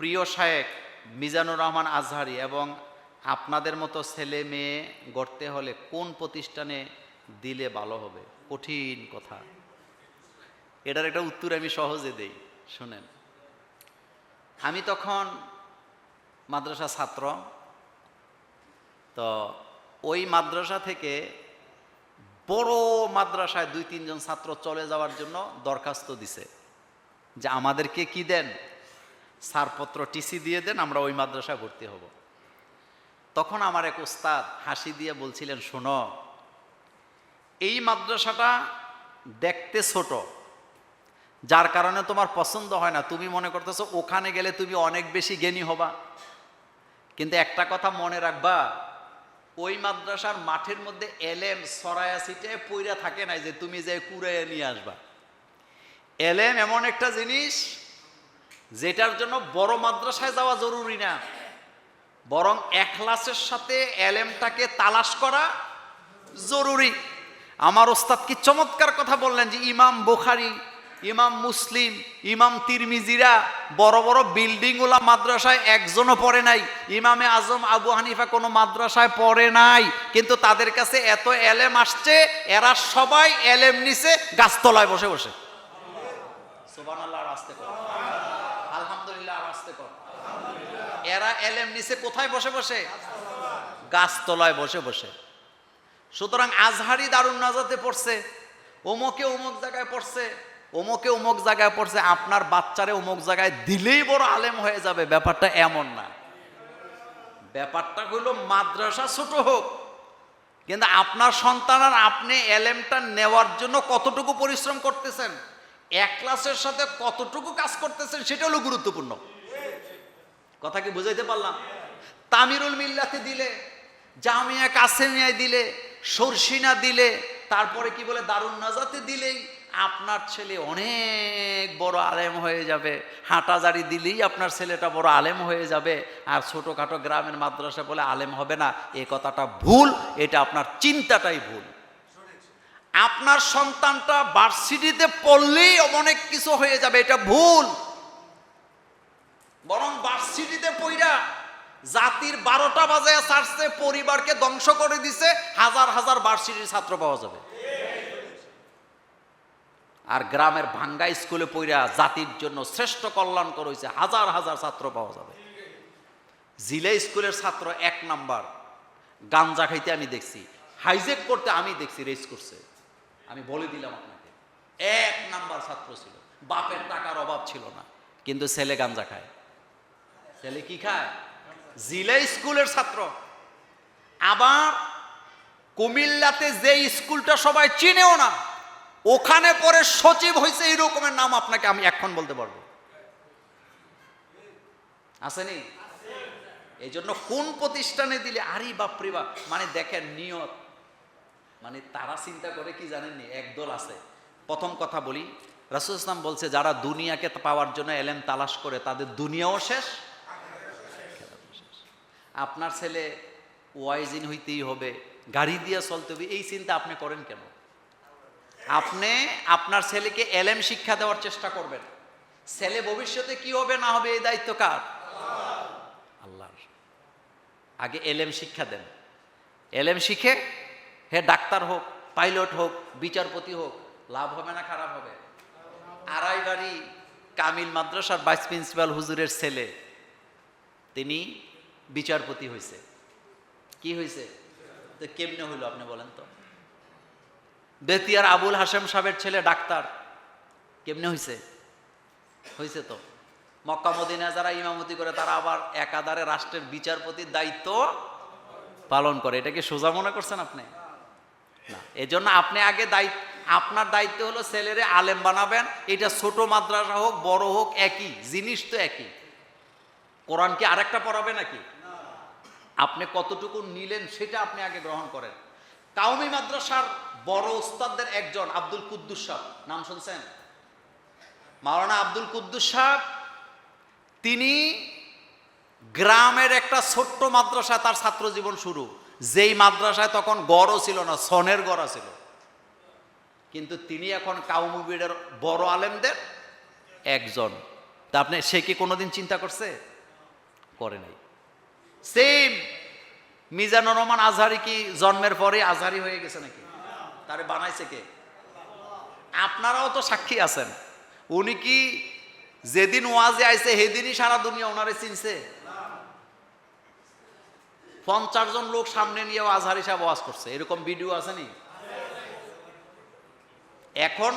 প্রিয় শায়েক মিজানুর রহমান আজহারি এবং আপনাদের মতো ছেলে মেয়ে গড়তে হলে কোন প্রতিষ্ঠানে দিলে ভালো হবে? কঠিন কথা। এটার একটা উত্তর আমি সহজে দেই, শুনেন। আমি তখন মাদ্রাসা ছাত্র, তো ওই মাদ্রাসা থেকে বড় মাদ্রাসায় দুই তিনজন ছাত্র চলে যাওয়ার জন্য দরখাস্ত দিছে যে আমাদেরকে কি দেন? ছাড়পত্র টিসি দিয়ে দেন, আমরা ওই মাদ্রাসা ভর্তি হব। তখন আমার এক ওস্তাদ হাসি দিয়ে বলছিলেন, শোনো, এই মাদ্রাসাটা দেখতে ছোট, যার কারণে তোমার পছন্দ হয় না। তুমি মনে করতেছো, ওখানে গেলে তুমি অনেক বেশি জ্ঞানী হবা। কিন্তু একটা কথা মনে রাখবা, ওই মাদ্রাসার মাঠের মধ্যে এলেম সরায়া সিটে পইরা থাকে নাই যে তুমি যে কুড়াইয়া নিয়ে আসবা। এলেম এমন একটা জিনিস যেটার জন্য বড় মাদ্রাসায় যাওয়া জরুরি না। বরং একলাসের সাথে এলেমটাকে তালাশ করা জরুরি। আমার ওস্তাদ কি চমৎকার কথা বললেন যে ইমাম বোখারি, ইমাম মুসলিম, ইমাম তিরমিজিরা বড় বড় বিল্ডিংগুলা মাদ্রাসায় একজনও পড়ে নাই। ইমামে আজম আবু হানিফা কোনো মাদ্রাসায় পড়ে নাই। কিন্তু তাদের কাছে এত এলেম আসছে, এরা সবাই এলেম নিছে গাছতলায় বসে বসে। সুবহানাল্লাহ আর আস্তে কর আলহামদুলিল্লাহ আর আস্তে কর এরা এলেম নিচে কোথায় বসে বসে? গাছতলায় বসে বসে। সুতরাং আজহারি দারুণ নাজাতে পড়ছে, ওমকে অমুক জায়গায় পড়ছে, ওমকে অমুক জায়গায় পড়ছে, আপনার বাচ্চারে অমুক জায়গায় দিলেই বড় আলেম হয়ে যাবে, ব্যাপারটা এমন না। ব্যাপারটা হলো মাদ্রাসা ছোট হোক, কিন্তু আপনার সন্তান আর আপনি এলেমটা নেওয়ার জন্য কতটুকু পরিশ্রম করতেছেন, এক ক্লাসের সাথে কতটুকু কাজ করতেছেন, সেটা হলো গুরুত্বপূর্ণ। কথা কি বুঝাইতে পারলাম? তামিরুল মিল্লাতে দিলে, জামিয়া কাসেমিয়ায় দিলে, সরসিনা দিলে, তারপরে কি বলে দারুণ নাজাতে দিলেই আপনার ছেলে অনেক বড় আলেম হয়ে যাবে। হাঁটাজারি দিলেই আপনার ছেলেটা বড় আলেম হয়ে যাবে। আর ছোটোখাটো গ্রামের মাদ্রাসা বলে আলেম হবে না, এ কথাটা ভুল, এটা আপনার চিন্তাটাই ভুল। আপনার সন্তানটা ভার্সিটিতে পড়লেই অনেক কিছু হয়ে যাবে, এটা ভুল। বরং ভার্সিটিতে পইরা জাতির বারোটা বাজে ছাড়ছে, পরিবারকে ধ্বংস করে দিছে, হাজার হাজার ভার্সিটির ছাত্র পাওয়া যাবে। আর গ্রামের ভাঙ্গা স্কুলে পইরা জাতির জন্য শ্রেষ্ঠ কল্যাণ করেছে, হাজার হাজার ছাত্র পাওয়া যাবে। জিলা স্কুলের ছাত্র এক নাম্বার। গাঞ্জা খাইতে আমি দেখছি হাইজেক করতে আমি দেখছি, রেস করছে। আমি বলে দিলাম আপনাকে, এক নাম্বার ছাত্র ছিল, বাপের টাকার অভাব ছিল না, কিন্তু ছেলে গাঞ্জা খায়। ছেলে কি খায়? জিলা স্কুলের ছাত্র। আবার কুমিল্লাতে যে স্কুলটা সবাই চিনেও না, ওখানে পরে সচিব হয়েছে এই রকমের নাম আপনাকে আমি এখন বলতে পারব। আসেনি এই জন্য কোন প্রতিষ্ঠানে দিলে, আরে বাপরে বাপ মানে দেখেন নিয়ত। মানে তারা চিন্তা করে কি জানেননি? একদল আছে। প্রথম কথা বলি, রাসুল ইসলাম বলছে, যারা দুনিয়াকে পাওয়ার জন্য এলেম তালাশ করে, তাদের দুনিয়াও শেষ আপনার ছেলে ওয়াইজিন হইতেই হবে, গাড়ি দিয়ে চলতে হবে, এই চিন্তা আপনি করেন কেন? আপনি আপনার ছেলেকে এলেম শিক্ষা দেওয়ার চেষ্টা করবেন। ছেলে ভবিষ্যতে কি হবে, না হবে, এই দায়িত্ব কার? আল্লাহর। আগে এলেম শিক্ষা দেন। এলেম শিখে হে ডাক্তার হোক, পাইলট হোক, বিচারপতি হোক, লাভ হবে না খারাপ হবে? আড়াই বাড়ি কামিল মাদ্রাসার ভাইস প্রিন্সিপাল হুজুরের ছেলে, তিনি বিচারপতি হয়েছে কি হয়েছে তো কেমনে হইল আপনি বলেন তো? বেতিয়ার আবুল হাসেম সাহেবের ছেলে ডাক্তার। কেমনে হয়েছে হয়েছে তো। মক্কা মদিনা যারা ইমামতি করে, তারা আবার একাধারে রাষ্ট্রের বিচারপতির দায়িত্ব পালন করে। এটা কি সোজা মনে করছেন আপনি? না। এজন্য আপনি আগে দায়িত্ব, আপনার দায়িত্ব হলো ছেলেরে আলেম বানাবেন। এটা ছোট মাদ্রাসা হোক, বড় হোক, একই। জিনিস তো একই। কোরআন কি আরেকটা পড়াবে নাকি? আপনি কতটুকু নিলেন সেটা আপনি আগে গ্রহণ করেন। কাউমি মাদ্রাসার বড় ওস্তাদদের একজন, আব্দুল কুদ্দুস সাহ নাম শুনছেন? মাওলানা আব্দুল কুদ্দুস সাহ তিনি গ্রামের একটা ছোট্ট মাদ্রাসায় তার ছাত্র জীবন শুরু। যেই মাদ্রাসায় তখন গড়ও ছিল না, সনের গড়া ছিল। কিন্তু তিনি এখন কাউমুবিরের বড় আলেমদের একজন। তা আপনি, সে কি কোনোদিন চিন্তা করছে? করে নাই। সেম মিজানুর রহমান আজহারি কি জন্মের পরে আজহারি হয়ে গেছে নাকি? তারে বানাইছে কে? আপনারাও তো সাক্ষী আছেন। উনি কি যেদিন ওয়াজে আইছে সেদিনই সারা দুনিয়া ওনারে চিনছে? পঞ্চাশ জন লোক সামনে নিয়ে আজহারি সাহেব ওয়াজ করছে। এরকম ভিডিও আছে নি? এখন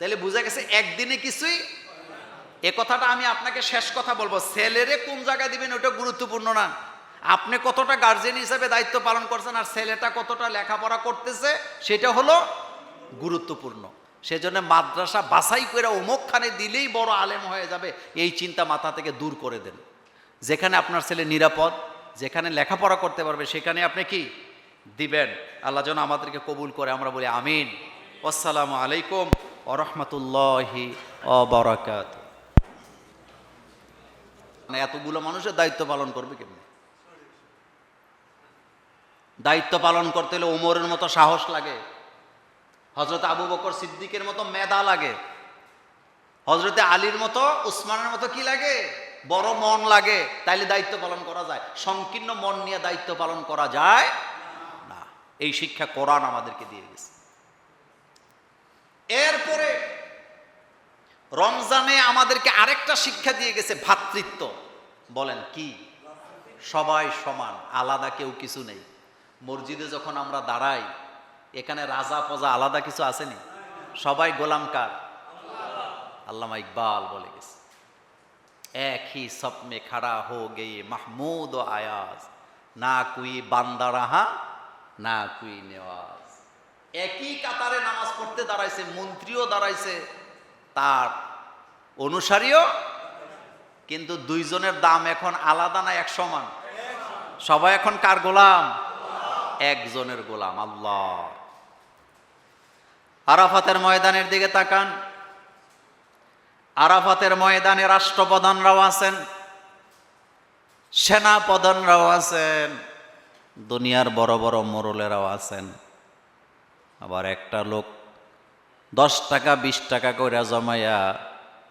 তাহলে বুঝা গেছে একদিনে কিছুই এ কথাটা আমি আপনাকে শেষ কথা বলব। ছেলেরে কোন জায়গায় দিবেন ওটা গুরুত্বপূর্ণ না। আপনি কতটা গার্জেন হিসাবে দায়িত্ব পালন করছেন আর ছেলেটা কতটা লেখাপড়া করতেছে, সেটা হলো গুরুত্বপূর্ণ। সেজন্য মাদ্রাসা বাছাই করে অমুকখানে দিলেই বড় আলেম হয়ে যাবে। এই চিন্তা মাথা থেকে দূর করে দেন। যেখানে আপনার ছেলে নিরাপদ, যেখানে লেখাপড়া করতে পারবে, সেখানে আপনি কি দিবেন? আল্লাহ যেন আমাদেরকে কবুল করে, আমরা বলি আমিন। আসসালামু আলাইকুম ও রহমতুল্লাহি মানে এতগুলো মানুষের দায়িত্ব পালন করবে কেমনি? দায়িত্ব পালন করতে হলে ওমরের মতো সাহস লাগে। হজরত আবু বকর সিদ্দিকের মতো মেধা লাগে। হজরতে আলীর মতো, উসমানের মতো কি লাগে? বড় মন লাগে। তাইলে দায়িত্ব পালন করা যায়। সংকীর্ণ মন নিয়ে দায়িত্ব পালন করা যায় না। এই শিক্ষা কোরআন আমাদেরকে দিয়ে গেছে। এরপরে রমজানে আমাদেরকে আরেকটা শিক্ষা দিয়ে গেছে ভাতৃত্ব। বলেন কি? সবাই সমান, আলাদা কেউ কিছু নেই। মসজিদে যখন আমরা দাঁড়াই, এখানে রাজা পজা আলাদা কিছু আসেনি? সবাই গোলাম কার? আল্লামা ইকবাল বলে গেছে। এক হি সব খাড়া হো গে মাহমুদ ও আয়াজ। না কুই বান্দা রাহা না কুই নেওয়াজ। একই কাতারে নামাজ পড়তে দাঁড়াইছে, মন্ত্রীও দাঁড়াইছে, তার অনুসারীও, কিন্তু দুইজনের দাম এখন আলাদা না এক সমান? সবাই এখন কার গোলাম? একজনের গোলাম, আল্লাহ। আরাফাতের ময়দানের দিকে তাকান। আরাফাতের ময়দানে রাষ্ট্রপ্রধানরাও আছেন সেনা প্রধানরাও আছেন, দুনিয়ার বড় বড় মোরলেরাও আছেন। আবার একটা লোক দশ টাকা, বিশ টাকা করে জমাইয়া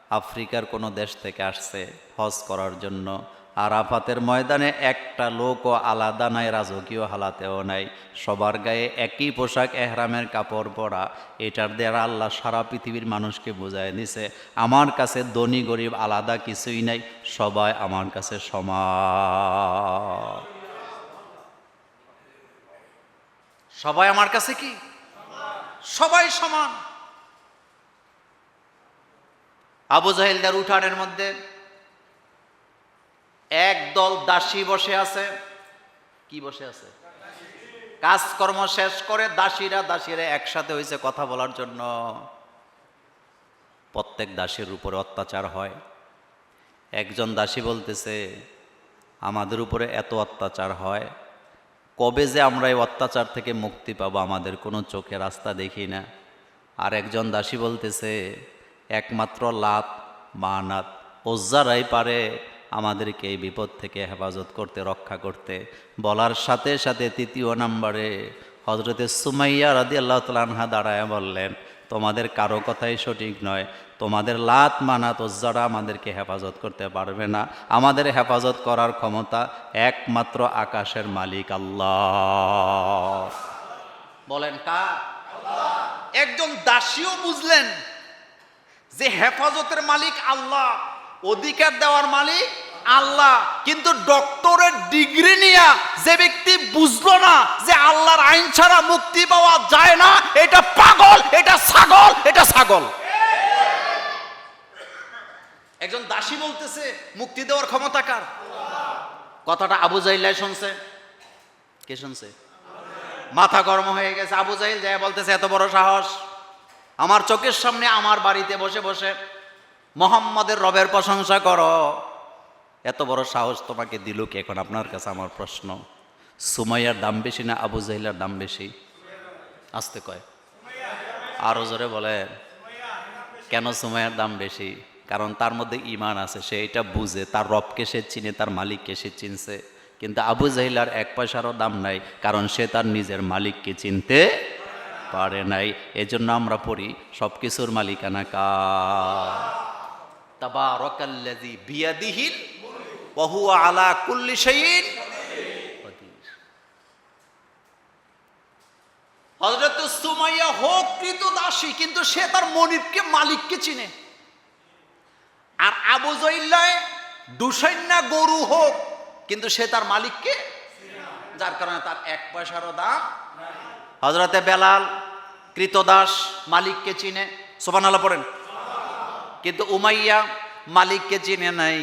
আফ্রিকার কোনো দেশ থেকে আসছে হজ করার জন্য। আর আফাতের ময়দানে একটা লোকও আলাদা নাই, রাজকীয় হালাতেও নাই। সবার গায়ে একই পোশাক, এহরামের কাপড় পরা। এটার দ্বারা আল্লাহ সারা পৃথিবীর মানুষকে বোঝায় দিছে, আমার কাছে ধনী, গরিব আলাদা কিছুই নাই, সবাই আমার কাছে সমান। সবাই আমার কাছে কি? সবাই সমান। আবু জাহিলদার উঠানের মধ্যে একদল দাসী বসে আছে। কি বসে আছে? কাজকর্ম শেষ করে দাসীরা দাসীরা একসাথে হয়েছে কথা বলার জন্য। প্রত্যেক দাসীর উপরে অত্যাচার হয়। একজন দাসী বলতেছে, আমাদের উপরে এত অত্যাচার হয়, কবে যে আমরা এই অত্যাচার থেকে মুক্তি পাবো আমাদের কোনো চোখে রাস্তা দেখি না। আর একজন দাসী বলতেছে একমাত্র লাত মানাত। ওজ্জারাই পারে আমাদেরকে এই বিপদ থেকে হেফাজত করতে, রক্ষা করতে। বলার সাথে সাথে তৃতীয় নম্বরে হজরতে সুমাইয়া রাদি আল্লাহ তালহা দাঁড়ায় বললেন, তোমাদের কারও কথাই সঠিক নয়। তোমাদের লাত মানাত ওজ্জারা আমাদেরকে হেফাজত করতে পারবে না। আমাদের হেফাজত করার ক্ষমতা একমাত্র আকাশের মালিক আল্লাহ। বলেন কা একজন দাসীও বুঝলেন যে হেফাজতের মালিক আল্লাহ, অধিকার দেওয়ার মালিক আল্লাহ। কিন্তু ডক্টরের ডিগ্রি নিয়ে যে ব্যক্তি বুঝলো না যে আল্লাহর আইন ছাড়া মুক্তি পাওয়া যায় না, এটা পাগল, এটা ছাগল এটা ছাগল। একজন দাসী বলতেছে, মুক্তি দেওয়ার ক্ষমতা কার? কথাটা আবু জাইল্লাই শুনছে। কে শুনছে? মাথা গরম হয়ে গেছে। আবু জাহিল যায় বলতেছে, এত বড় সাহস। আমার চোখের সামনে আমার বাড়িতে বসে বসে মোহাম্মদের রবের প্রশংসা করো। এত বড় সাহস তোমাকে দিল কি এখন আপনার কাছে আমার প্রশ্ন? সুমাইয়ার দাম বেশি না আবু জাহিলার দাম বেশি? আসতে কয়। আরও জোরে বলে, কেন সুমাইয়ার দাম বেশি? কারণ তার মধ্যে ইমান আছে, সে এটা বুঝে, তার রবকে সে চিনে, তার মালিককে সে চিনছে। কিন্তু আবু জাহিলার এক পয়সারও দাম নাই, কারণ সে তার নিজের মালিককে চিনতে পারে নাই, এজন্য আমরা পড়ি সব কিছুর মালিকানা কা তাবারাকাল্লাযী আলা সুমাইয়া হোক কৃতদাসী কিন্তু সে তার মনিবকে, মালিককে চিনে। আর আবু জইল্লায় দুসাইন্না গরু হোক, কিন্তু সে তার মালিককে যার কারণে তার এক পয়সারও দাম হজরতে বেলাল কৃতদাস মালিককে চিনে। সোবানালা পড়েন। কিন্তু উমাইয়া মালিককে চিনে নাই।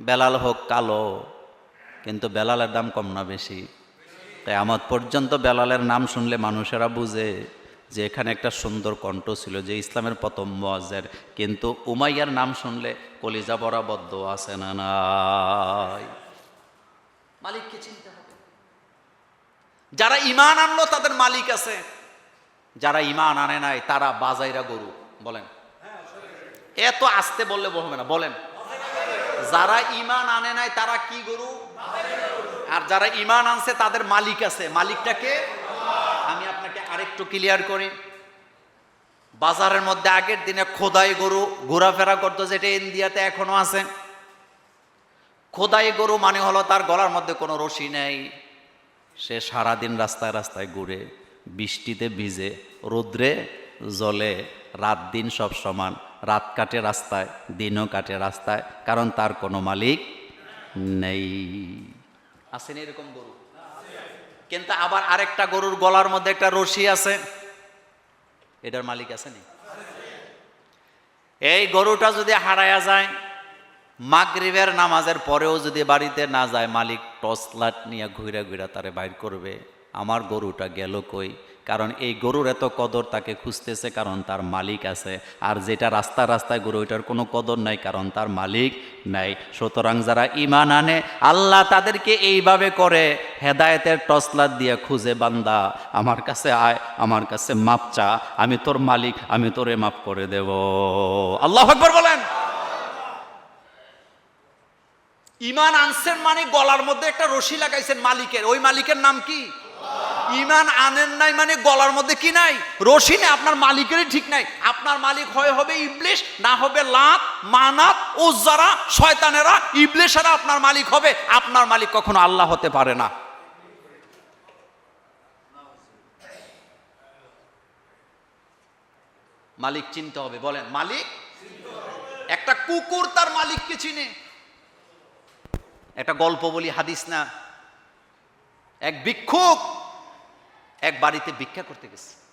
বেলাল হোক কালো, কিন্তু বেলালের দাম কম না বেশি। তাই আমার পর্যন্ত বেলালের নাম শুনলে মানুষেরা বুঝে যে এখানে একটা সুন্দর কণ্ঠ ছিল, যে ইসলামের প্রথম মোয়াজের কিন্তু উমাইয়ার নাম শুনলে কলিজা বরাবদ্ধ আছে না নাই। মালিককে চিনতে হবে। যারা ইমান আনলো, তাদের মালিক আছে। যারা ইমান আনে নাই, তারা বাজাইরা গরু, বলেন। এত আসতে বললে বলবে না, বলেন। যারা ইমান আনে নাই, তারা কি গরু? আর যারা ইমান আনছে, তাদের মালিক আছে। মালিকটাকে আমি আপনাকে আরেকটু ক্লিয়ার করি। বাজারের মধ্যে আগের দিনে খোদাই গরু ঘোরাফেরা করতো, যেটা ইন্ডিয়াতে এখনও আছে। খোদাই গরু মানে হলো তার গলার মধ্যে কোনো রশি নেই। সে সারাদিন রাস্তায় রাস্তায় ঘুরে। বৃষ্টিতে ভিজে, রৌদ্রে জলে রাত দিন সব সমান, রাত কাটে রাস্তায়, দিনও কাটে রাস্তায়, কারণ তার কোনো মালিক নেই। আসেন এরকম গরু? কিন্তু আবার আরেকটা গরুর গলার মধ্যে একটা রশি আছে। এটার মালিক আছে নি? এই গরুটা যদি হারায়া যায়, মাগরিবের নামাজের পরেও যদি বাড়িতে না যায়, মালিক টর্চ লাইট নিয়ে ঘুরে ঘুরে তারে বাইর করবে। আমার গরুটা গেল কই? কারণ এই গরুর এত কদর তাকে খুঁজতেছে কারণ তার মালিক আছে। আর যেটা রাস্তা রাস্তায় গরু, ওইটার কোনো কদর নাই কারণ তার মালিক নাই। সুতরাং যারা ইমান আনে, আল্লাহ তাদেরকে এইভাবে করে, হেদায়েতের টসলাত দিয়ে খুঁজে বান্দা, আমার কাছে আয়, আমার কাছে মাপ চা, আমি তোর মালিক, আমি তোরে মাপ করে দেব। আল্লাহ আকবর বলেন। ইমান আনছেন মানে গলার মধ্যে একটা রশি লাগাইছেন মালিকের। ওই মালিকের নাম কি? ইমান আনেন নাই মানে গলার মধ্যে কি নাই? রশি নেই, আপনার মালিকেরই ঠিক নাই। আপনার মালিক হয় হবে ইবলিশ, না হবে লাত, মানাত, উজ্জারা, শয়তানেরা। ইবলিশেরা আপনার মালিক হবে, আপনার মালিক কখনো আল্লাহ হতে পারে না। মালিক চিনতে হবে, বলেন, মালিক একটা কুকুর তার মালিককে চিনে। একটা গল্প বলি, হাদিস না। এক ভিক্ষুক এক বাড়িতে ভিক্ষা করতে গেছে।